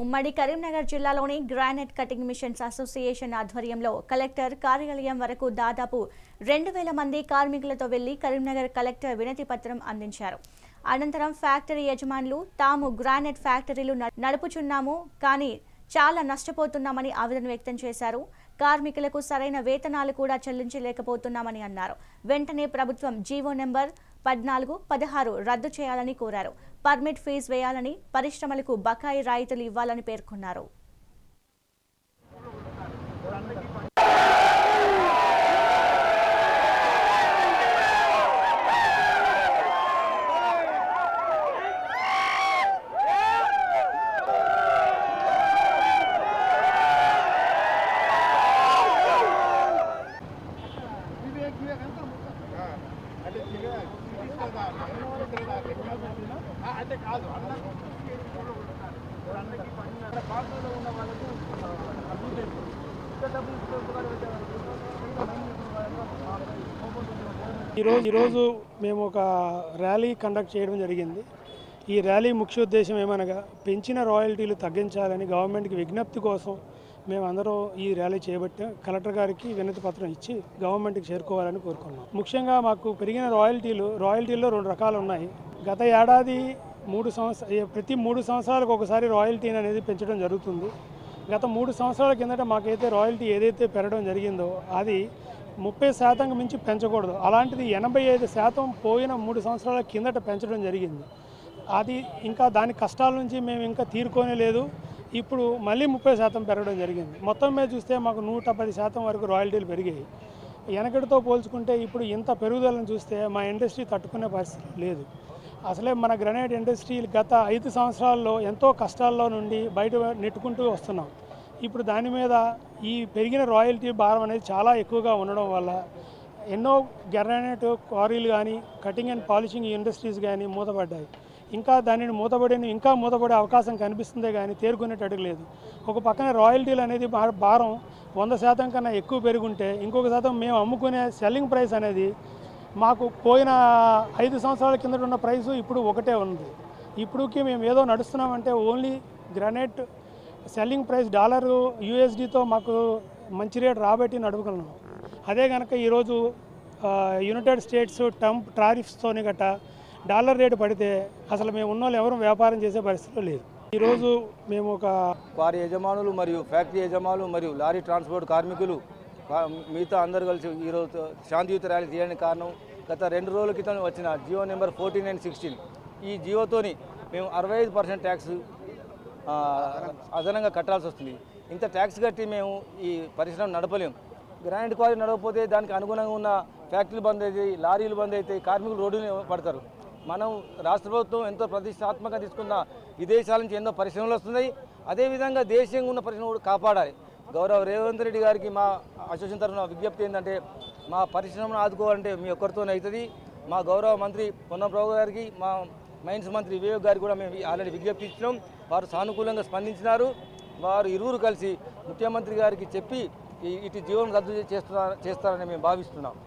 ఉమ్మడి కరీంనగర్ జిల్లాలోని granite cutting machines association ఆధ్వర్యంలో కలెక్టర్ కార్యాలయం వరకు దాదాపు రెండు వేల మంది కార్మికులతో వెళ్ళి కరీంనగర్ కలెక్టర్ వినతి పత్రం అందించారు. అనంతరం ఫ్యాక్టరీ యజమానులు తాము గ్రానైట్ ఫ్యాక్టరీలు న- నడుపుచున్నాము కానీ చాలా నష్టపోతున్నామని ఆవేదన వ్యక్తం చేశారు. కార్మికులకు సరైన వేతనాలు కూడా చెల్లించలేకపోతున్నామని అన్నారు. వెంటనే ప్రభుత్వం జీవో నెంబర్ పద్నాలుగు పదహారు రద్దు చేయాలని కోరారు. పర్మిట్ ఫీజు వేయాలని పరిశ్రమలకు బకాయి రాయితీలు ఇవ్వాలని పేర్కొన్నారు. అంటే కాదు అన్నకి ఉన్న వాళ్ళకు డబ్బులు ఈరోజు ఈరోజు మేము ఒక ర్యాలీ కండక్ట్ చేయడం జరిగింది. ఈ ర్యాలీ ముఖ్య ఉద్దేశం ఏమనగా పెంచిన రాయల్టీలు తగ్గించాలని గవర్నమెంట్కి విజ్ఞప్తి కోసం మేమందరూ ఈ ర్యాలీ చేపట్టి. కలెక్టర్ గారికి వినతి పత్రం ఇచ్చి గవర్నమెంట్కి చేరుకోవాలని కోరుకున్నాం. ముఖ్యంగా మాకు పెరిగిన రాయల్టీలు రాయల్టీల్లో రెండు రకాలు ఉన్నాయి. గత ఏడాది మూడు సంవత్సర ప్రతి మూడు సంవత్సరాలకు ఒకసారి రాయల్టీని అనేది పెంచడం జరుగుతుంది. గత మూడు సంవత్సరాల కిందట మాకైతే రాయల్టీ ఏదైతే పెరగడం జరిగిందో అది ముప్పై శాతం మించి పెంచకూడదు. అలాంటిది ఎనభై ఐదు శాతం పోయిన మూడు సంవత్సరాల కిందట పెంచడం జరిగింది. అది ఇంకా దాని కష్టాల నుంచి మేము ఇంకా తీరుకోనే లేదు. ఇప్పుడు మళ్ళీ ముప్పై శాతం పెరగడం జరిగింది. మొత్తం మీద చూస్తే మాకు నూట పది శాతం వరకు రాయల్టీలు పెరిగాయి. వెనకటితో పోల్చుకుంటే ఇప్పుడు ఇంత పెరుగుదలను చూస్తే మా ఇండస్ట్రీ తట్టుకునే పరిస్థితి లేదు. అసలే మన గ్రనైట్ ఇండస్ట్రీ గత ఐదు సంవత్సరాల్లో ఎంతో కష్టాల్లో నుండి బయట నెట్టుకుంటూ వస్తున్నాం. ఇప్పుడు దాని మీద ఈ పెరిగిన రాయల్టీ భారం అనేది చాలా ఎక్కువగా ఉండడం వల్ల ఎన్నో గ్రనైట్ క్వారీలు కానీ కటింగ్ అండ్ పాలిషింగ్ ఇండస్ట్రీస్ కానీ మూతపడ్డాయి. ఇంకా దానిని మూతపడిన ఇంకా మూతపడే అవకాశం కనిపిస్తుందే కానీ తేరుకునేటట్టు లేదు. ఒక పక్కన రాయల్టీలు అనేది భారం వంద శాతం కన్నా ఎక్కువ పెరుగుంటే ఇంకొక శాతం మేము అమ్ముకునే సెల్లింగ్ ప్రైస్ అనేది మాకు పోయిన ఐదు సంవత్సరాల కిందట ఉన్న ప్రైసు ఇప్పుడు ఒకటే ఉంది. ఇప్పుడుకి మేము ఏదో నడుస్తున్నామంటే only granite selling price dollar యూఎస్డితో మాకు మంచి రేట్ రాబట్టి నడుపుకున్నాం. అదే కనుక ఈరోజు యునైటెడ్ స్టేట్స్ టంప్ టారిఫ్స్తోని గట్ట డాలర్ రేటు పడితే అసలు మేము ఉన్న ఎవరు వ్యాపారం చేసే పరిస్థితిలో లేదు ఈరోజు మేము ఒక వారి యజమానులు మరియు ఫ్యాక్టరీ యజమానులు మరియు లారీ ట్రాన్స్పోర్ట్ కార్మికులు మిగతా అందరూ కలిసి ఈరోజు శాంతియుత ర్యాలీ తీయడానికి కారణం గత రెండు రోజుల క్రితం వచ్చిన Jio number fourteen and sixteen. ఈ జియోతోని మేము అరవై ఐదు పర్సెంట్ ట్యాక్స్ అదనంగా కట్టాల్సి వస్తుంది. ఇంత ట్యాక్స్ కట్టి మేము ఈ పరిశ్రమ నడపలేం. గ్రానైట్ క్వారీ నడవకపోతే దానికి అనుగుణంగా ఉన్న ఫ్యాక్టరీలు బంద్ అవుతాయి లారీలు బంద్ అవుతాయి కార్మికులు రోడ్డు పడతారు. మనం రాష్ట్ర ప్రభుత్వం ఎంతో ప్రతిష్టాత్మకంగా తీసుకున్న విదేశాల నుంచి ఎన్నో పరిశ్రమలు వస్తున్నాయి. అదేవిధంగా దేశంగా ఉన్న పరిశ్రమలు కూడా కాపాడాలి. గౌరవ రేవంత్ రెడ్డి గారికి మా అసోసియేషన్ తరఫున విజ్ఞప్తి ఏంటంటే మా పరిశ్రమను ఆదుకోవాలంటే మీ ఒక్కరితోనే అవుతుంది. మా గౌరవ మంత్రి పొన్నప్రభు గారికి మా మైన్స్ మంత్రి వివేక్ గారికి కూడా మేము ఆల్రెడీ విజ్ఞప్తి ఇచ్చినాం. వారు సానుకూలంగా స్పందించినారు. వారు ఇరువురు కలిసి ముఖ్యమంత్రి గారికి చెప్పి ఇటు జీవనం రద్దు చేస్తున్నారు చేస్తారని మేము భావిస్తున్నాం.